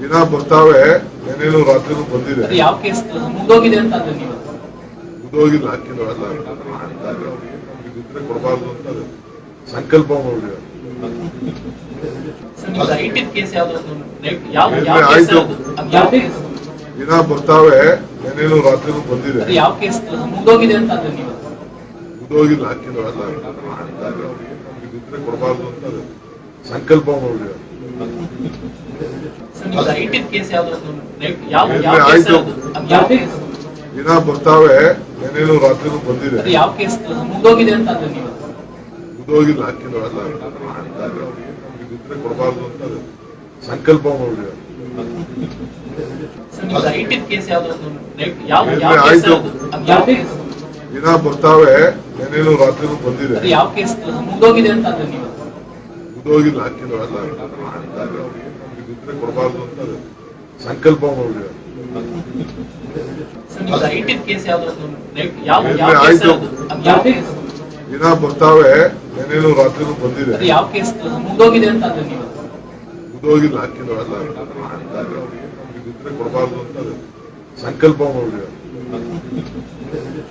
ದಿನ ಬರ್ತಾವೆ ಏನೇನು ರಾತ್ರಿ ಬಂದಿದೆ. ಅದು ಯಾವ ಕೇಸ್? ಮುಗ್ದೋಗಿದೆ ಅಂತ ಅಂದ್ರೆ ನೀವು. ಮುಗಿದೋಗಿಲ್ಲ ಕೊಡಬಾರ್ದು ಅಂತ ಸಂಕಲ್ಪ ಆಯ್ತು. ಕೇಸ್? ದಿನ ಬರ್ತಾವೆ ಏನೇನು ರಾತ್ರಿ ಬಂದಿದೆ. ಮುಂದೋಗಿದೆ ಯಾವ ಕೇಸ್? ಮುಗ್ದೋಗಿದೆ ಅಂತ ಮುಂದೋಗಿಲ್ಲ ನೀವು. ಮುಗಿದೋಗಿಲ್ಲ ಹಾಕಿದವಲ್ಲ ಇದ್ರೆ ಕೊಡಬಾರ್ದು ಅಂತ ಸಂಕಲ್ಪ ಕೇಸ್ ಆಯ್ತು. ದಿನ ಬರ್ತಾವೆ ಏನೇನು ರಾತ್ರಿನೂ ಬಂದಿದೆ. ಅದು ಯಾವ ಕೇಸ್ ಮುಗ್ದೋಗಿದೆ ಅಂತ ಅಂದ್ರೆ ನೀವು ಮುಗಿದೋಗಿಲ್ಲ ಇದ್ರೆ ಕೊಡಬಾರ್ದು ಅಂತ ಸಂಕಲ್ಪ ಕೇಸ್ ಆಯ್ತು. ದಿನ ಬರ್ತಾವೆ ಏನೇನು ರಾತ್ರಿಗೂ ಬಂದಿದೆ. ಮುಗಿದೋಗಿಲ್ಲ ಹಾಕಿದವಲ್ಲ ಇದ್ರೆ ಕೊಡಬಾರ್ದು ಅಂತ ಸಂಕಲ್ಪ ಮಾಡಿದೆ. ಆಯ್ತು. ದಿನ ಬರ್ತಾವೆ ಏನೇನು ರಾತ್ರಿಗೂ ಬಂದಿದೆ. ಮುಗಿದೋಗಿಲ್ಲ ಹಾಕಿದವಲ್ಲ ಇದ್ರೆ ಕೊಡಬಾರ್ದು ಅಂತ ಸಂಕಲ್ಪ ಮಾಡಿದ್ರು